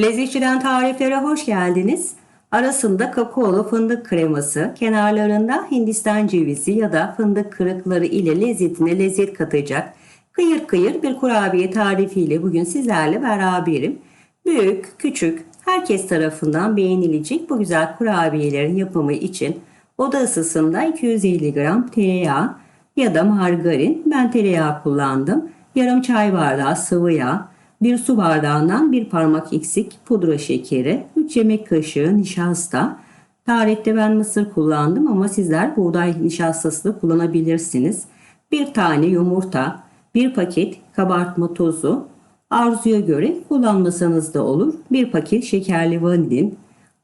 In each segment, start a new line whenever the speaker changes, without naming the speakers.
Lezzetçiden tariflere hoş geldiniz. Arasında kakaolu fındık kreması, kenarlarında hindistan cevizi ya da fındık kırıkları ile lezzetine lezzet katacak kıyır kıyır bir kurabiye tarifiyle bugün sizlerle beraberim. Büyük, küçük, herkes tarafından beğenilecek bu güzel kurabiyelerin yapımı için oda ısısında 250 gram tereyağı ya da margarin, ben tereyağı kullandım. Yarım çay bardağı sıvı yağ, bir su bardağından bir parmak eksik pudra şekeri, 3 yemek kaşığı nişasta. Tarifte ben mısır kullandım ama sizler buğday nişastası da kullanabilirsiniz. Bir tane yumurta, bir paket kabartma tozu, arzuya göre kullanmasanız da olur. Bir paket şekerli vanilin,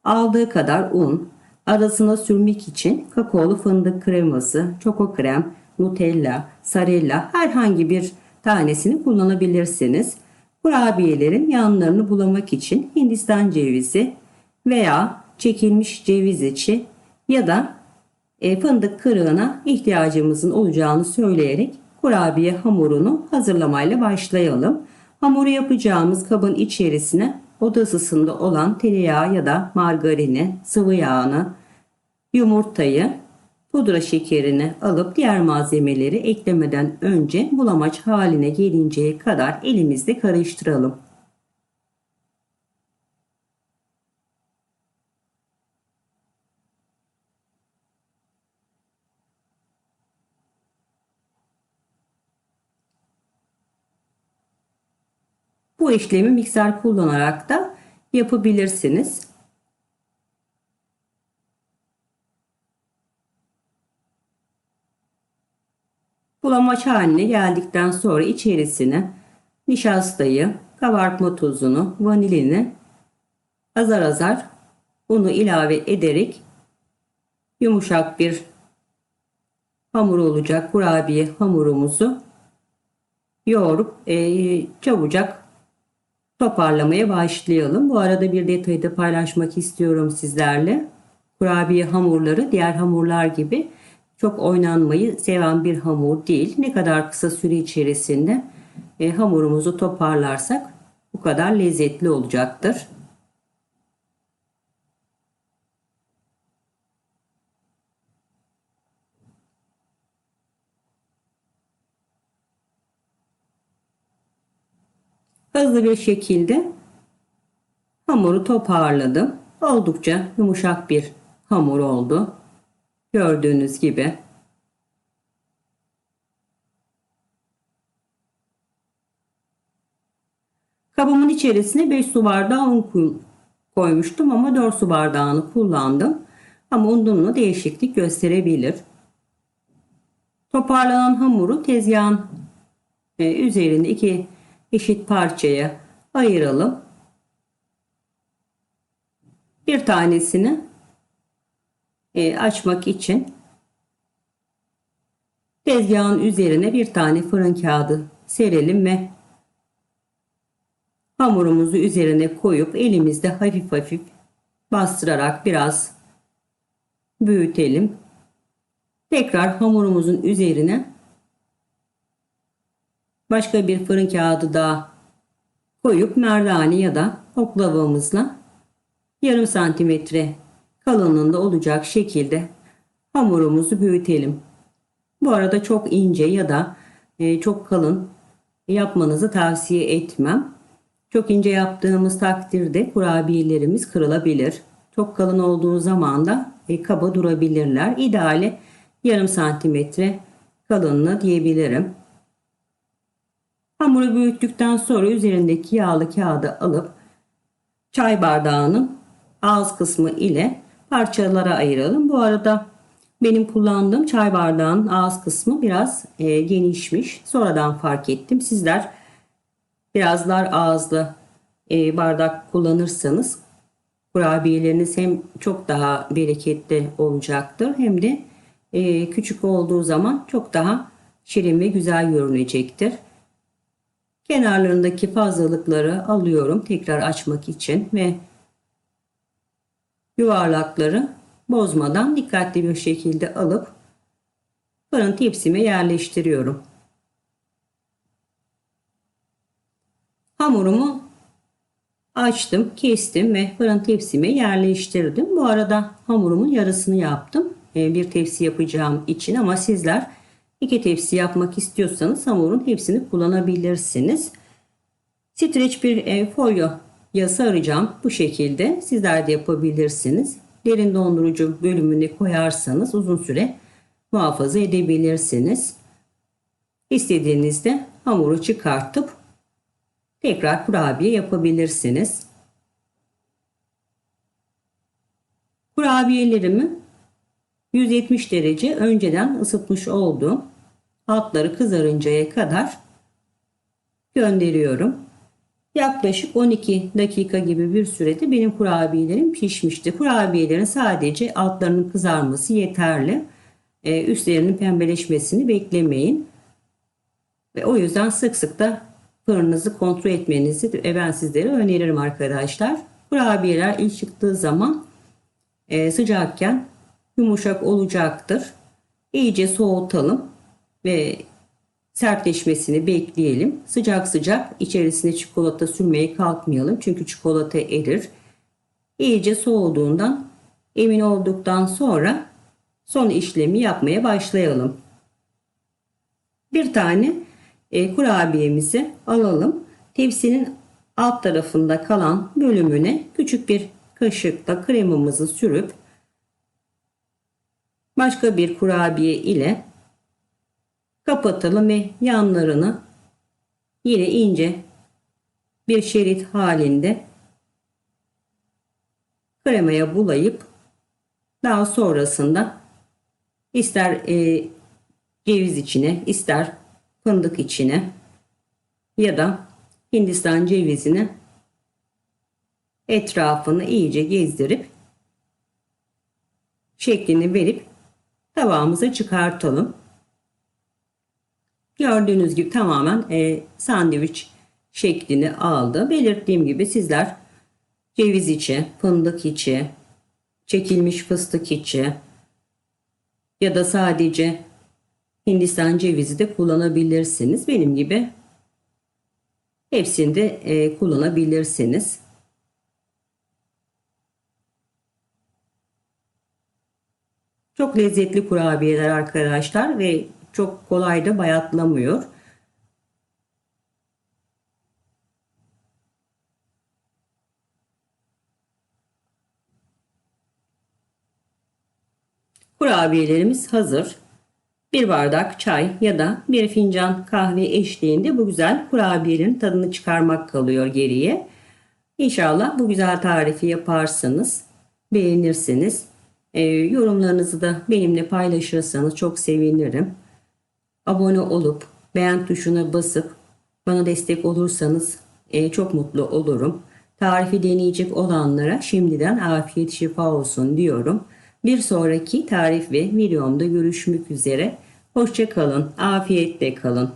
aldığı kadar un, arasına sürmek için kakaolu fındık kreması, çoko krem, nutella, sarella herhangi bir tanesini kullanabilirsiniz. Kurabiyelerin yanlarını bulamak için Hindistan cevizi veya çekilmiş ceviz içi ya da e, fındık kırığına ihtiyacımızın olacağını söyleyerek kurabiye hamurunu hazırlamayla başlayalım. Hamuru yapacağımız kabın içerisine oda ısısında olan tereyağı ya da margarini, sıvı yağını, yumurtayı, pudra şekerini alıp diğer malzemeleri eklemeden önce bulamaç haline gelinceye kadar elimizde karıştıralım. Bu işlemi mikser kullanarak da yapabilirsiniz. Bulamaç haline geldikten sonra içerisine nişastayı, kabartma tozunu, vanilini azar azar unu ilave ederek yumuşak bir hamur olacak kurabiye hamurumuzu yoğurup e, çabucak toparlamaya başlayalım. Bu arada bir detayı da paylaşmak istiyorum sizlerle. Kurabiye hamurları diğer hamurlar gibi çok oynanmayı seven bir hamur değil. Ne kadar kısa süre içerisinde e, hamurumuzu toparlarsak bu kadar lezzetli olacaktır. Hızlı bir şekilde hamuru toparladım. Oldukça yumuşak bir hamur oldu. Gördüğünüz gibi. Kabımın içerisine 5 su bardağı un koymuştum ama 4 su bardağını kullandım. Ama ununla değişiklik gösterebilir. Toparlanan hamuru tezgahın e, üzerinde iki eşit parçaya ayıralım. Bir tanesini e, açmak için tezgahın üzerine bir tane fırın kağıdı serelim ve hamurumuzu üzerine koyup elimizde hafif hafif bastırarak biraz büyütelim. Tekrar hamurumuzun üzerine başka bir fırın kağıdı daha koyup merdane ya da oklavamızla yarım santimetre kalınlığında olacak şekilde hamurumuzu büyütelim. Bu arada çok ince ya da e, çok kalın yapmanızı tavsiye etmem. Çok ince yaptığımız takdirde kurabiyelerimiz kırılabilir. Çok kalın olduğu zaman da e, kaba durabilirler. İdeali yarım santimetre kalınlığı diyebilirim. Hamuru büyüttükten sonra üzerindeki yağlı kağıdı alıp çay bardağının ağız kısmı ile parçalara ayıralım. Bu arada benim kullandığım çay bardağının ağız kısmı biraz e, genişmiş. Sonradan fark ettim. Sizler biraz dar ağızlı e, bardak kullanırsanız kurabiyeleriniz hem çok daha bereketli olacaktır hem de e, küçük olduğu zaman çok daha şirin ve güzel görünecektir. Kenarlarındaki fazlalıkları alıyorum tekrar açmak için ve yuvarlakları bozmadan dikkatli bir şekilde alıp fırın tepsime yerleştiriyorum. Hamurumu Açtım, kestim ve fırın tepsime yerleştirdim. Bu arada hamurumun yarısını yaptım. Ee, Bir tepsi yapacağım için ama sizler iki tepsi yapmak istiyorsanız hamurun hepsini kullanabilirsiniz. Streç bir e, folyo ya saracağım bu şekilde. Sizler de yapabilirsiniz. Derin dondurucu bölümüne koyarsanız uzun süre muhafaza edebilirsiniz. İstediğinizde hamuru çıkartıp tekrar kurabiye yapabilirsiniz. Kurabiyelerimi 170 derece önceden ısıtmış oldum. Altları kızarıncaya kadar gönderiyorum. Yaklaşık 12 dakika gibi bir sürede benim kurabiyelerim pişmişti. Kurabiyelerin sadece altlarının kızarması yeterli. Ee, üstlerinin pembeleşmesini beklemeyin. Ve o yüzden sık sık da fırınınızı kontrol etmenizi de ben sizlere öneririm arkadaşlar. Kurabiyeler ilk çıktığı zaman e, sıcakken yumuşak olacaktır. İyice soğutalım ve sertleşmesini bekleyelim. Sıcak sıcak içerisine çikolata sürmeye kalkmayalım. Çünkü çikolata erir. İyice soğuduğundan emin olduktan sonra son işlemi yapmaya başlayalım. Bir tane e, kurabiyemizi alalım. Tepsinin alt tarafında kalan bölümüne küçük bir kaşıkla kremamızı sürüp başka bir kurabiye ile kapatalım ve yanlarını yine ince bir şerit halinde kremaya bulayıp daha sonrasında ister e, ceviz içine ister fındık içine ya da Hindistan cevizini etrafını iyice gezdirip şeklini verip tabağımıza çıkartalım. Gördüğünüz gibi tamamen e, sandviç şeklini aldı. Belirttiğim gibi sizler ceviz içi, fındık içi, çekilmiş fıstık içi ya da sadece Hindistan cevizi de kullanabilirsiniz. Benim gibi hepsini de e, kullanabilirsiniz. Çok lezzetli kurabiyeler arkadaşlar ve çok kolay da bayatlamıyor. Kurabiyelerimiz hazır. Bir bardak çay ya da bir fincan kahve eşliğinde bu güzel kurabiyelerin tadını çıkarmak kalıyor geriye. İnşallah bu güzel tarifi yaparsınız, beğenirsiniz. E, yorumlarınızı da benimle paylaşırsanız çok sevinirim. Abone olup beğen tuşuna basıp bana destek olursanız e, çok mutlu olurum. Tarifi deneyecek olanlara şimdiden afiyet şifa olsun diyorum. Bir sonraki tarif ve videomda görüşmek üzere. Hoşça kalın, afiyetle kalın.